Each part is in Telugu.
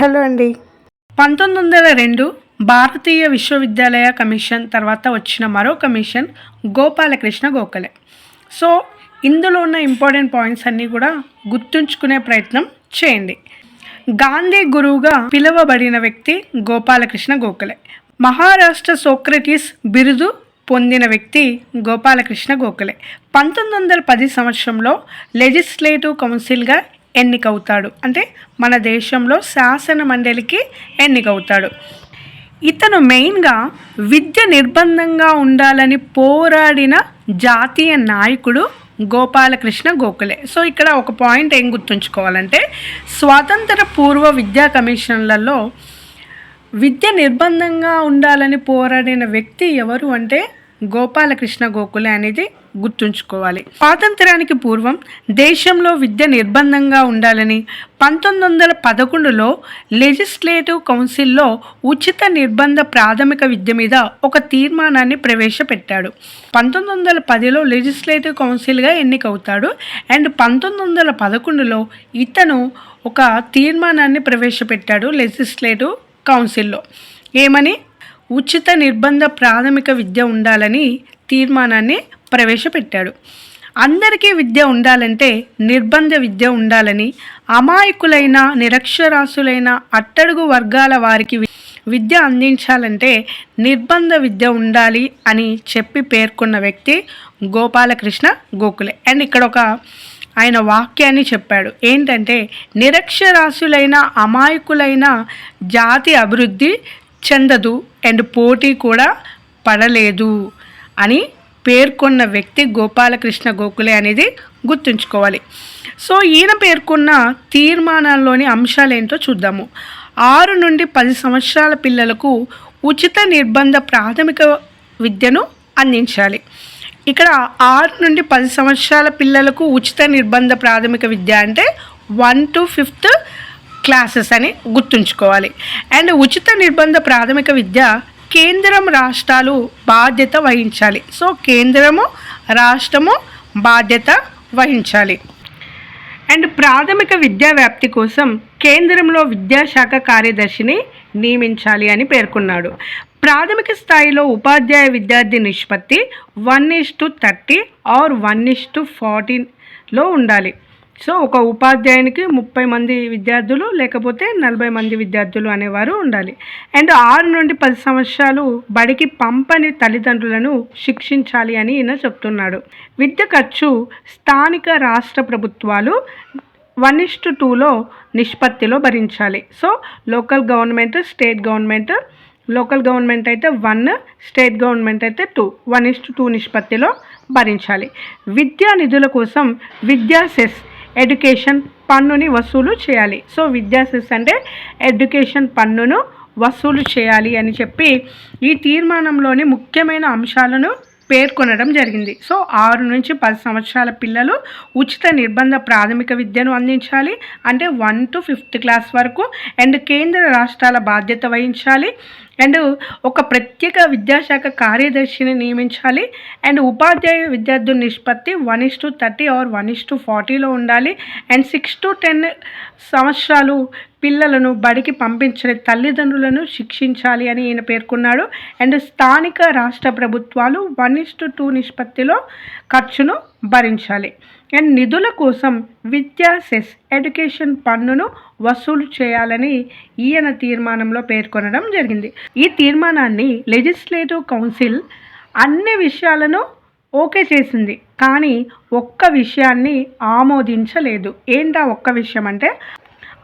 హలో అండి. పంతొమ్మిది వందల రెండు భారతీయ విశ్వవిద్యాలయ కమిషన్ తర్వాత వచ్చిన మరో కమిషన్ గోపాలకృష్ణ గోఖలే. సో ఇందులో ఉన్న ఇంపార్టెంట్ పాయింట్స్ అన్నీ కూడా గుర్తుంచుకునే ప్రయత్నం చేయండి. గాంధీ గురువుగా పిలువబడిన వ్యక్తి గోపాలకృష్ణ గోఖలే. మహారాష్ట్ర సోక్రటీస్ బిరుదు పొందిన వ్యక్తి గోపాలకృష్ణ గోఖలే. పంతొమ్మిది వందల పది సంవత్సరంలో లెజిస్లేటివ్ కౌన్సిల్గా ఎన్నికవుతాడు. అంటే మన దేశంలో శాసన మండలికి ఎన్నికవుతాడు. ఇతను మెయిన్గా విద్య నిర్బంధంగా ఉండాలని పోరాడిన జాతీయ నాయకుడు గోపాలకృష్ణ గోఖలే. సో ఇక్కడ ఒక పాయింట్ ఏం గుర్తుంచుకోవాలంటే స్వాతంత్ర పూర్వ విద్యా కమిషన్లలో విద్య నిర్బంధంగా ఉండాలని పోరాడిన వ్యక్తి ఎవరు అంటే గోపాలకృష్ణ గోఖలే అనేది గుర్తుంచుకోవాలి. స్వాతంత్రానికి పూర్వం దేశంలో విద్య నిర్బంధంగా ఉండాలని పంతొమ్మిది వందల పదకొండులో లెజిస్లేటివ్ కౌన్సిల్లో ఉచిత నిర్బంధ ప్రాథమిక విద్య మీద ఒక తీర్మానాన్ని ప్రవేశపెట్టాడు. పంతొమ్మిది వందల పదిలో లెజిస్లేటివ్ కౌన్సిల్గా ఎన్నికవుతాడు అండ్ పంతొమ్మిది వందల పదకొండులో ఇతను ఒక తీర్మానాన్ని ప్రవేశపెట్టాడు లెజిస్లేటివ్ కౌన్సిల్లో. ఏమని? ఉచిత నిర్బంధ ప్రాథమిక విద్య ఉండాలని తీర్మానాన్ని ప్రవేశపెట్టాడు. అందరికీ విద్య ఉండాలంటే నిర్బంధ విద్య ఉండాలని అమాయకులైన నిరక్షరాస్యులైన అట్టడుగు వర్గాల వారికి విద్య అందించాలంటే నిర్బంధ విద్య ఉండాలి అని చెప్పి పేర్కొన్న వ్యక్తి గోపాలకృష్ణ గోఖలే అండ్ ఇక్కడ ఒక ఆయన వాక్యాన్ని చెప్పాడు. ఏంటంటే నిరక్షరాస్యులైన అమాయకులైన జాతి అభివృద్ధి చెందదు అండ్ పోటీ కూడా పడలేదు అని పేర్కొన్న వ్యక్తి గోపాలకృష్ణ గోఖలే అనేది గుర్తుంచుకోవాలి. సో ఈయన పేర్కొన్న తీర్మానాల్లోని అంశాలు ఏంటో చూద్దాము. ఆరు నుండి పది సంవత్సరాల పిల్లలకు ఉచిత నిర్బంధ ప్రాథమిక విద్యను అందించాలి. ఇక్కడ ఆరు నుండి పది సంవత్సరాల పిల్లలకు ఉచిత నిర్బంధ ప్రాథమిక విద్య అంటే వన్ టు ఫిఫ్త్ క్లాసెస్ అని గుర్తుంచుకోవాలి. అండ్ ఉచిత నిర్బంధ ప్రాథమిక విద్య కేంద్రం రాష్ట్రాలు బాధ్యత వహించాలి. సో కేంద్రము రాష్ట్రము బాధ్యత వహించాలి. అండ్ ప్రాథమిక విద్యా వ్యాప్తి కోసం కేంద్రంలో విద్యాశాఖ కార్యదర్శిని నియమించాలి అని పేర్కొన్నాడు. ప్రాథమిక స్థాయిలో ఉపాధ్యాయ విద్యార్థి నిష్పత్తి one is to thirty or one is to ఫార్టీన్లో ఉండాలి. సో ఒక ఉపాధ్యాయునికి ముప్పై మంది విద్యార్థులు లేకపోతే నలభై మంది విద్యార్థులు అనేవారు ఉండాలి. అండ్ ఆరు నుండి పది సంవత్సరాలు బడికి పంపని తల్లిదండ్రులను శిక్షించాలి అని ఈయన చెప్తున్నాడు. విద్య ఖర్చు స్థానిక రాష్ట్ర ప్రభుత్వాలు వన్ ఇస్ టు టూలో నిష్పత్తిలో భరించాలి. So local government state government local government అయితే వన్ స్టేట్ గవర్నమెంట్ అయితే టూ వన్ ఇస్ టూ నిష్పత్తిలో భరించాలి. విద్యా నిధుల కోసం విద్యా సెస్ ఎడ్యుకేషన్ పన్నుని వసూలు చేయాలి. సో విద్యా సెస్ అంటే ఎడ్యుకేషన్ పన్నును వసూలు చేయాలి అని చెప్పి ఈ తీర్మానంలోని ముఖ్యమైన అంశాలను పేర్కొనడం జరిగింది. సో ఆరు నుంచి పది సంవత్సరాల పిల్లలు ఉచిత నిర్బంధ ప్రాథమిక విద్యను అందించాలి. అంటే వన్ టు ఫిఫ్త్ క్లాస్ వరకు అండ్ కేంద్ర రాష్ట్రాల బాధ్యత వహించాలి. అండ్ ఒక ప్రత్యేక విద్యాశాఖ కార్యదర్శిని నియమించాలి. అండ్ ఉపాధ్యాయ విద్యార్థుల నిష్పత్తి one is to thirty or one is to ఫార్టీలో ఉండాలి. అండ్ సిక్స్ టు టెన్ సంవత్సరాలు పిల్లలను బడికి పంపించని తల్లిదండ్రులను శిక్షించాలి అని ఈయన పేర్కొన్నాడు. అండ్ స్థానిక రాష్ట్ర ప్రభుత్వాలు వన్ ఇస్ టు టూ నిష్పత్తిలో ఖర్చును భరించాలి. అండ్ నిధుల కోసం విద్యా సెస్ ఎడ్యుకేషన్ పన్నును వసూలు చేయాలని ఈయన తీర్మానంలో పేర్కొనడం జరిగింది. ఈ తీర్మానాన్ని లెజిస్లేటివ్ కౌన్సిల్ అన్ని విషయాలను ఓకే చేసింది. కానీ ఒక్క విషయాన్ని ఆమోదించలేదు. ఏంటా ఒక్క విషయం అంటే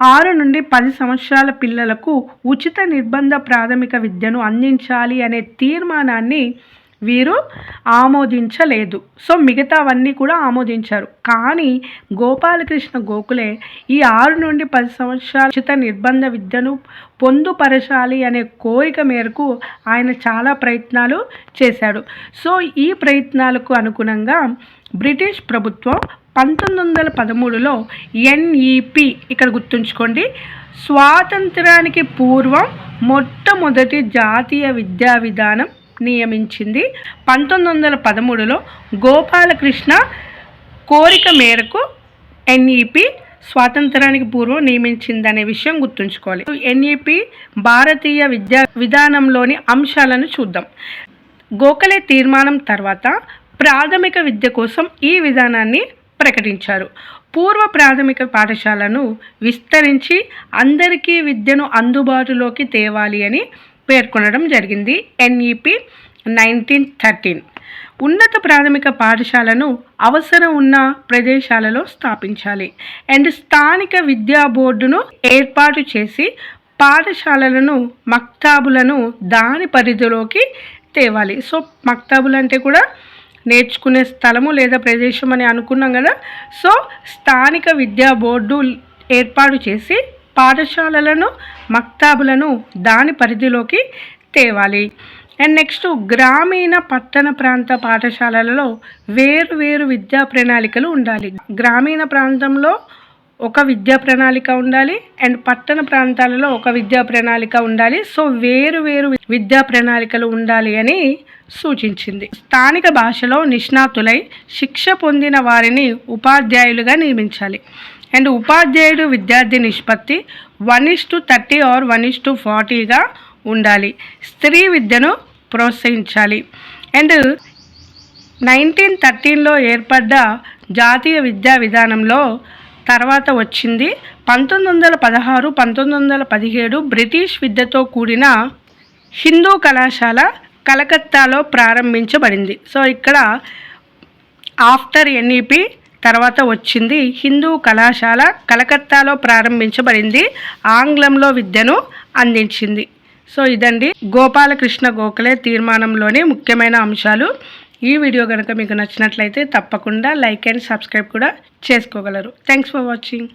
ఆరు నుండి పది సంవత్సరాల పిల్లలకు ఉచిత నిర్బంధ ప్రాథమిక విద్యను అందించాలి అనే తీర్మానాన్ని వీరు ఆమోదించలేదు. సో మిగతావన్నీ కూడా ఆమోదించారు. కానీ గోపాలకృష్ణ గోఖలే ఈ ఆరు నుండి పది సంవత్సరాల ఉచిత నిర్బంధ విద్యను పొందుపరచాలి అనే కోరిక మేరకు ఆయన చాలా ప్రయత్నాలు చేశాడు. సో ఈ ప్రయత్నాలకు అనుగుణంగా బ్రిటిష్ ప్రభుత్వం పంతొమ్మిది వందల పదమూడులో ఎన్ఈపి ఇక్కడ గుర్తుంచుకోండి. స్వాతంత్రానికి పూర్వం మొట్టమొదటి జాతీయ విద్యా విధానం నియమించింది. పంతొమ్మిది వందల పదమూడులో గోపాలకృష్ణ కోరిక మేరకు ఎన్ఈపి స్వాతంత్రానికి పూర్వం నియమించిందనే విషయం గుర్తుంచుకోవాలి. ఎన్ఈపి భారతీయ విద్యా విధానంలోని అంశాలను చూద్దాం. గోఖలే తీర్మానం తర్వాత ప్రాథమిక విద్య కోసం ఈ విధానాన్ని ప్రకటించారు. పూర్వ ప్రాథమిక పాఠశాలను విస్తరించి అందరికీ విద్యను అందుబాటులోకి తేవాలి అని పేర్కొనడం జరిగింది. ఎన్ఈపి నైన్టీన్ థర్టీన్ ఉన్నత ప్రాథమిక పాఠశాలను అవసరం ఉన్న ప్రదేశాలలో స్థాపించాలి. అండ్ స్థానిక విద్యా బోర్డును ఏర్పాటు చేసి పాఠశాలలను మక్తాబులను దాని పరిధిలోకి తేవాలి. సో మక్తాబులు అంటే కూడా నేర్చుకునే స్థలము లేదా ప్రదేశం అని అనుకున్నాం కదా. సో స్థానిక విద్యా బోర్డు ఏర్పాటు చేసి పాఠశాలలను మక్తాబులను దాని పరిధిలోకి తేవాలి. అండ్ నెక్స్ట్ గ్రామీణ పట్టణ ప్రాంత పాఠశాలలలో వేరు వేరు విద్యా ప్రణాళికలు ఉండాలి. గ్రామీణ ప్రాంతంలో ఒక విద్యా ప్రణాళిక ఉండాలి అండ్ పట్టణ ప్రాంతాలలో ఒక విద్యా ప్రణాళిక ఉండాలి. సో వేరు వేరు విద్యా ప్రణాళికలు ఉండాలి అని సూచించింది. స్థానిక భాషలో నిష్ణాతులై శిక్ష పొందిన వారిని ఉపాధ్యాయులుగా నియమించాలి. అండ్ ఉపాధ్యాయుడు విద్యార్థి నిష్పత్తి one is to thirty or one is to ఫార్టీగా ఉండాలి. స్త్రీ విద్యను ప్రోత్సహించాలి. అండ్ నైన్టీన్ థర్టీన్లో ఏర్పడ్డ జాతీయ విద్యా విధానంలో తర్వాత వచ్చింది. పంతొమ్మిది వందల పదహారు పంతొమ్మిది వందల పదిహేడు బ్రిటిష్ విద్యతో కూడిన హిందూ కళాశాల కలకత్తాలో ప్రారంభించబడింది. సో ఇక్కడ ఆఫ్టర్ ఎన్ఈపి తర్వాత వచ్చింది హిందూ కళాశాల కలకత్తాలో ప్రారంభించబడింది ఆంగ్లంలో విద్యను అందించింది. సో ఇదండి గోపాలకృష్ణ గోఖలే తీర్మానంలోని ముఖ్యమైన అంశాలు. ఈ వీడియో కనుక మీకు నచ్చినట్లయితే తప్పకుండా లైక్ అండ్ సబ్స్క్రైబ్ కూడా చేసుకోగలరు. Thanks for watching